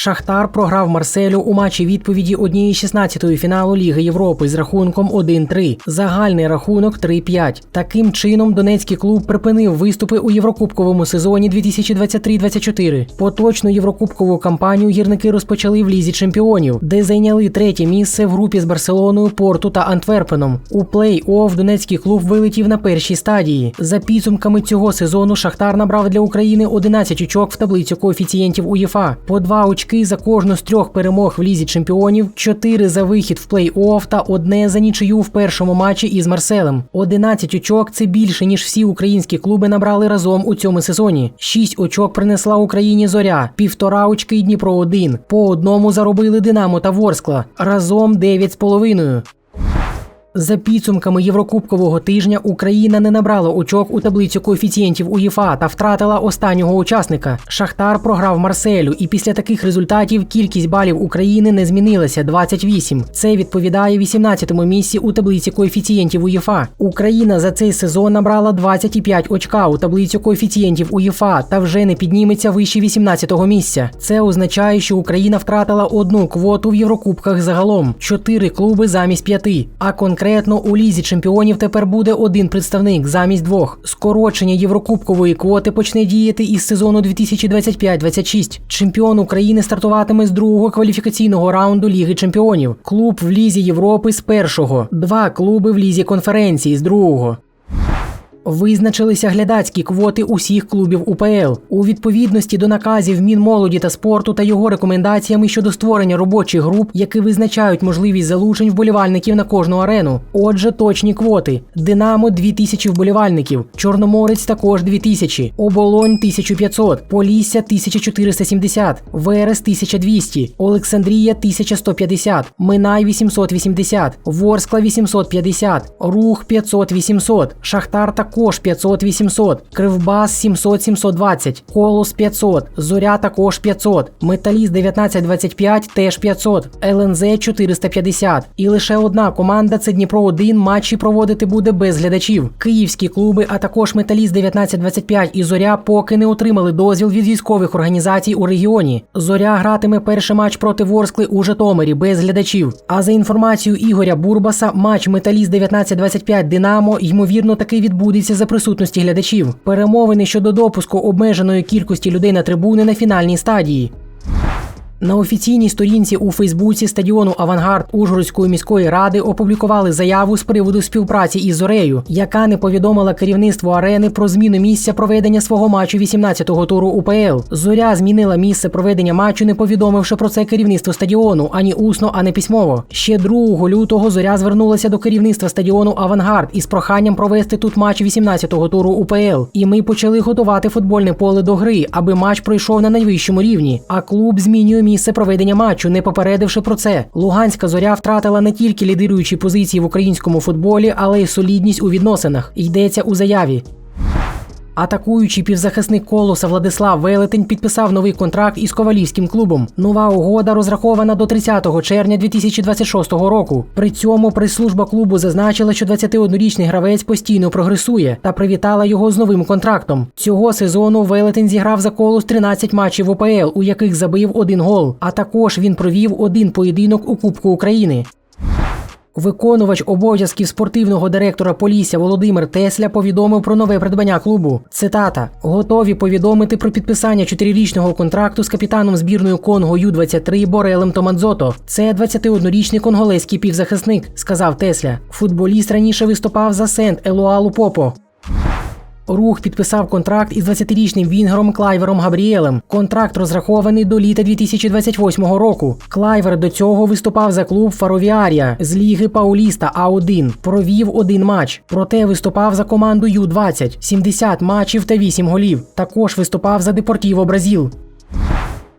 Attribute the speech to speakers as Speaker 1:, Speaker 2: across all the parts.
Speaker 1: Шахтар програв Марселю у матчі відповіді однієї 16-ї фіналу Ліги Європи з рахунком 1-3. Загальний рахунок 3-5. Таким чином Донецький клуб припинив виступи у Єврокубковому сезоні 2023-24. Поточну єврокубкову кампанію гірники розпочали в лізі чемпіонів, де зайняли третє місце в групі з Барселоною, Порту та Антверпеном. У плей-офф Донецький клуб вилетів на першій стадії. За підсумками цього сезону Шахтар набрав для України 11 очок в таблицю коефіцієнтів УЄФА. По два очки за кожну з трьох перемог в лізі чемпіонів, 4 за вихід в плей-офф та одне за нічию в першому матчі із Марселем. 11 очок це більше ніж всі українські клуби набрали разом у цьому сезоні. 6 очок принесла Україні зоря, півтора очки Дніпро 1 По одному заробили Динамо та Ворскла. Разом 9,5. За підсумками Єврокубкового тижня Україна не набрала очок у таблицю коефіцієнтів УЄФА та втратила останнього учасника. Шахтар програв Марселю, і після таких результатів кількість балів України не змінилася 28. Це відповідає 18-му місці у таблиці коефіцієнтів УЄФА. Україна за цей сезон набрала 25 очка у таблицю коефіцієнтів УЄФА та вже не підніметься вище 18-го місця. Це означає, що Україна втратила одну квоту в Єврокубках загалом 4 клуби замість п'яти. А конкретно у лізі чемпіонів тепер буде один представник замість двох. Скорочення Єврокубкової квоти почне діяти із сезону 2025-26. Чемпіон України стартуватиме з другого кваліфікаційного раунду Ліги Чемпіонів. Клуб в Лізі Європи з першого, два клуби в Лізі конференції з другого. Визначилися глядацькі квоти усіх клубів УПЛ у відповідності до наказів Мінмолоді та спорту та його рекомендаціями щодо створення робочих груп, які визначають можливість залучень вболівальників на кожну арену. Отже, точні квоти: Динамо 2000 вболівальників, Чорноморець також 2000, Оболонь 1500, Полісся 1470, Верес 1200, Олександрія 1150, Минай 880, Ворскла 850, Рух 500-800, Шахтар також 500-800, Кривбас 700-720, Колос 500, Зоря також 500, Металіст 1925 теж 500, ЛНЗ 450. І лише одна команда це Дніпро 1 матчі проводити буде без глядачів. Київські клуби, а також Металіст 1925 і Зоря поки не отримали дозвіл від військових організацій у регіоні. Зоря гратиме перший матч проти Ворскли у Житомирі без глядачів. А за інформацією Ігоря Бурбаса, матч Металіст 1925 Динамо ймовірно таки відбудеться за присутності глядачів. Перемовини щодо допуску обмеженої кількості людей на трибуни на фінальній стадії. На офіційній сторінці у Фейсбуці стадіону Авангард Ужгородської міської ради опублікували заяву з приводу співпраці із Зорею, яка не повідомила керівництву арени про зміну місця проведення свого матчу 18-го туру УПЛ. Зоря змінила місце проведення матчу, не повідомивши про це керівництво стадіону ані усно, ані письмово. Ще 2 лютого зоря звернулася до керівництва стадіону Авангард із проханням провести тут матч 18-го туру УПЛ. І ми почали готувати футбольне поле до гри, аби матч пройшов на найвищому рівні. А клуб змінює місце проведення матчу, не попередивши про це. Луганська зоря втратила не тільки лідируючі позиції в українському футболі, але й солідність у відносинах. Йдеться у заяві. Атакуючий півзахисник колоса Владислав Велетень підписав новий контракт із ковалівським клубом. Нова угода розрахована до 30 червня 2026 року. При цьому прес-служба клубу зазначила, що 21-річний гравець постійно прогресує та привітала його з новим контрактом. Цього сезону Велетень зіграв за колос 13 матчів ОПЛ, у яких забив один гол. А також він провів один поєдинок у Кубку України. Виконувач обов'язків спортивного директора Полісся Володимир Тесля повідомив про нове придбання клубу. Цитата: готові повідомити про підписання чотирирічного контракту з капітаном збірної Конго Ю-23 Борелем Томадзото. Це 21-річний конголезький півзахисник, сказав Тесля. Футболіст раніше виступав за Сент Елуалу Попо. Рух підписав контракт із 20-річним вінгером Клайвером Габріелем. Контракт розрахований до літа 2028 року. Клайвер до цього виступав за клуб Фаровіарія з ліги Пауліста А1. Провів один матч. Проте виступав за команду Ю-20, 70 матчів та 8 голів. Також виступав за Депортіво Бразіл.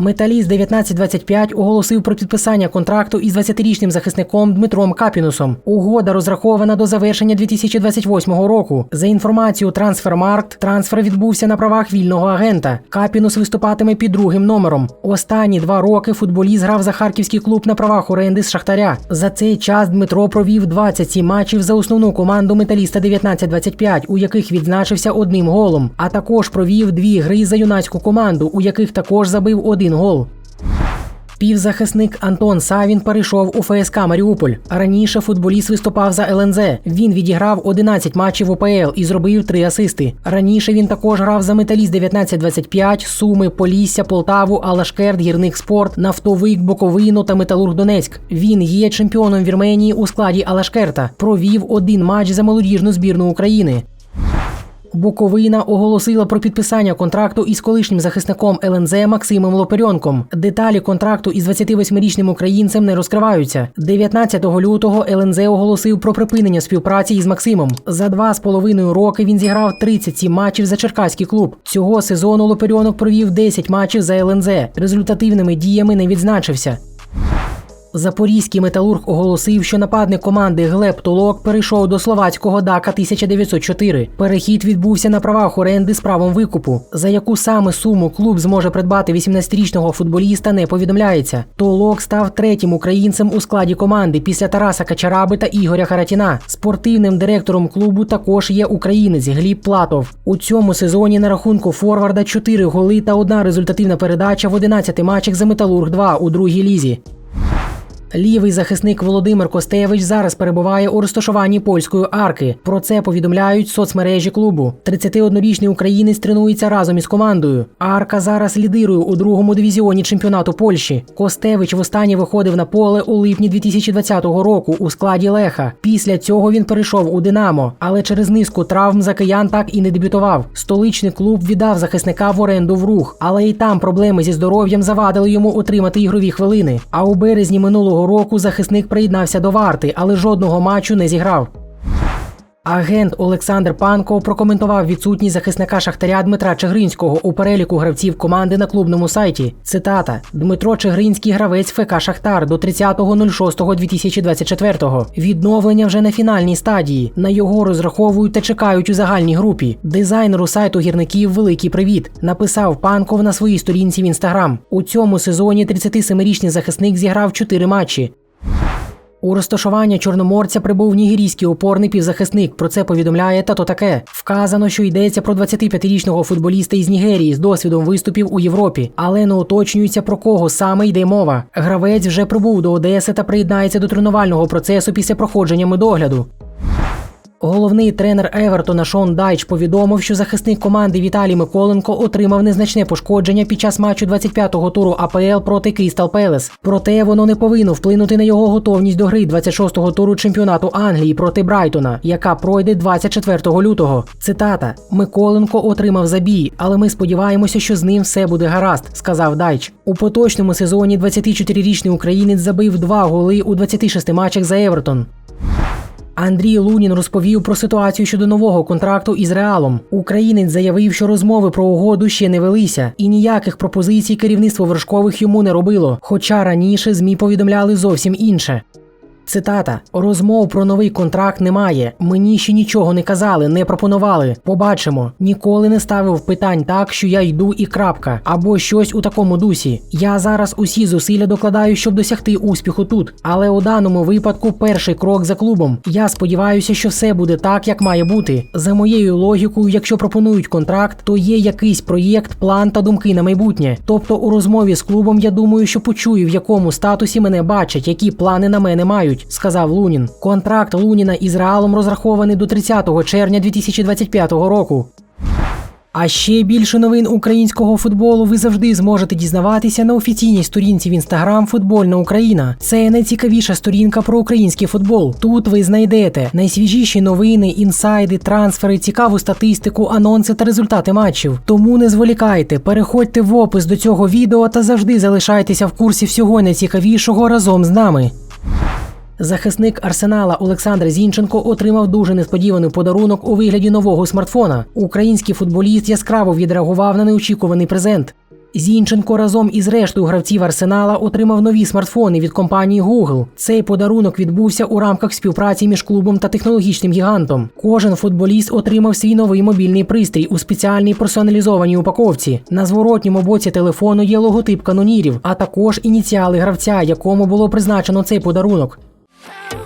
Speaker 1: Металіст 1925 оголосив про підписання контракту із 20-річним захисником Дмитром Капінусом. Угода розрахована до завершення 2028 року. За інформацією Трансфермаркт, трансфер відбувся на правах вільного агента. Капінус виступатиме під другим номером. Останні два роки футболіст грав за харківський клуб на правах оренди з Шахтаря. За цей час Дмитро провів 27 матчів за основну команду металіста 1925, у яких відзначився одним голом, а також провів дві гри за юнацьку команду, у яких також забив один гол. Півзахисник Антон Савін перейшов у ФСК Маріуполь. Раніше футболіст виступав за ЛНЗ. Він відіграв 11 матчів УПЛ і зробив 3 асисти. Раніше він також грав за металіст 1925, Суми, Полісся, Полтаву, Алашкерт, Гірник Спорт, Нафтовик, Боковину та Металург Донецьк. Він є чемпіоном Вірменії у складі Алашкерта. Провів один матч за молодіжну збірну України. Буковина оголосила про підписання контракту із колишнім захисником ЛНЗ Максимом Лоперьонком. Деталі контракту із 28-річним українцем не розкриваються. 19 лютого ЛНЗ оголосив про припинення співпраці із Максимом. За два з половиною роки він зіграв 37 матчів за черкаський клуб. Цього сезону Лоперьонок провів 10 матчів за ЛНЗ. Результативними діями не відзначився. Запорізький металург оголосив, що нападник команди Глеб Толок перейшов до словацького дака 1904. Перехід відбувся на правах оренди з правом викупу. За яку саме суму клуб зможе придбати 18-річного футболіста, не повідомляється. Толок став третім українцем у складі команди після Тараса Качараби та Ігоря Харатіна. Спортивним директором клубу також є українець Гліб Платов. У цьому сезоні на рахунку Форварда 4 голи та одна результативна передача в 11 матчах за Металург 2 у другій лізі. Лівий захисник Володимир Костевич зараз перебуває у розташуванні польської арки. Про це повідомляють соцмережі клубу. 31-річний українець тренується разом із командою. Арка зараз лідирує у другому дивізіоні чемпіонату Польщі. Костевич востаннє виходив на поле у липні 2020 року у складі Леха. Після цього він перейшов у Динамо, але через низку травм за киян так і не дебютував. Столичний клуб віддав захисника в оренду в рух, але і там проблеми зі здоров'ям завадили йому отримати ігрові хвилини. А у березні минулого року захисник приєднався до варти, але жодного матчу не зіграв. Агент Олександр Панков прокоментував відсутність захисника Шахтаря Дмитра Чигринського у переліку гравців команди на клубному сайті. Цитата: Дмитро Чигринський гравець ФК Шахтар до 30.06.2024. Відновлення вже на фінальній стадії. На його розраховують та чекають у загальній групі. Дизайнеру сайту гірників великий привіт. Написав Панков на своїй сторінці в інстаграм. У цьому сезоні 37-річний захисник зіграв 4 матчі. У розташування чорноморця прибув нігерійський опорний півзахисник. Про це повідомляє тато таке. Вказано, що йдеться про 25-річного футболіста із Нігерії з досвідом виступів у Європі, але не уточнюється про кого саме йде мова. Гравець вже прибув до Одеси та приєднається до тренувального процесу після проходження медогляду. Головний тренер Евертона Шон Дайч повідомив, що захисник команди Віталій Миколенко отримав незначне пошкодження під час матчу 25-го туру АПЛ проти Крістал Пелес. Проте воно не повинно вплинути на його готовність до гри 26-го туру чемпіонату Англії проти Брайтона, яка пройде 24 лютого. Цитата: Миколенко отримав забій, але ми сподіваємося, що з ним все буде гаразд, сказав Дайч. У поточному сезоні 24-річний українець забив два голи у 26 матчах за Евертон. Андрій Лунін розповів про ситуацію щодо нового контракту із Реалом. Українець заявив, що розмови про угоду ще не велися, і ніяких пропозицій керівництво вершкових йому не робило. Хоча раніше змі повідомляли зовсім інше. Цитата: розмов про новий контракт немає. Мені ще нічого не казали, не пропонували. Побачимо. Ніколи не ставив питань так, що я йду і крапка, або щось у такому дусі. Я зараз усі зусилля докладаю, щоб досягти успіху тут. Але у даному випадку перший крок за клубом. Я сподіваюся, що все буде так, як має бути. За моєю логікою, якщо пропонують контракт, то є якийсь проєкт, план та думки на майбутнє. Тобто, у розмові з клубом я думаю, що почую, в якому статусі мене бачать, які плани на мене мають сказав Лунін. Контракт Луніна із Реалом розрахований до 30 червня 2025 року. А ще більше новин українського футболу ви завжди зможете дізнаватися на офіційній сторінці в інстаграм Футбольна Україна. Це найцікавіша сторінка про український футбол. Тут ви знайдете найсвіжіші новини, інсайди, трансфери, цікаву статистику, анонси та результати матчів. Тому не зволікайте, переходьте в опис до цього відео та завжди залишайтеся в курсі всього найцікавішого разом з нами. Захисник арсенала Олександр Зінченко отримав дуже несподіваний подарунок у вигляді нового смартфона. Український футболіст яскраво відреагував на неочікуваний презент. Зінченко разом із рештою гравців Арсенала отримав нові смартфони від компанії Google. Цей подарунок відбувся у рамках співпраці між клубом та технологічним гігантом. Кожен футболіст отримав свій новий мобільний пристрій у спеціальній персоналізованій упаковці. На зворотньому боці телефону є логотип канонірів, а також ініціали гравця, якому було призначено цей подарунок. Power.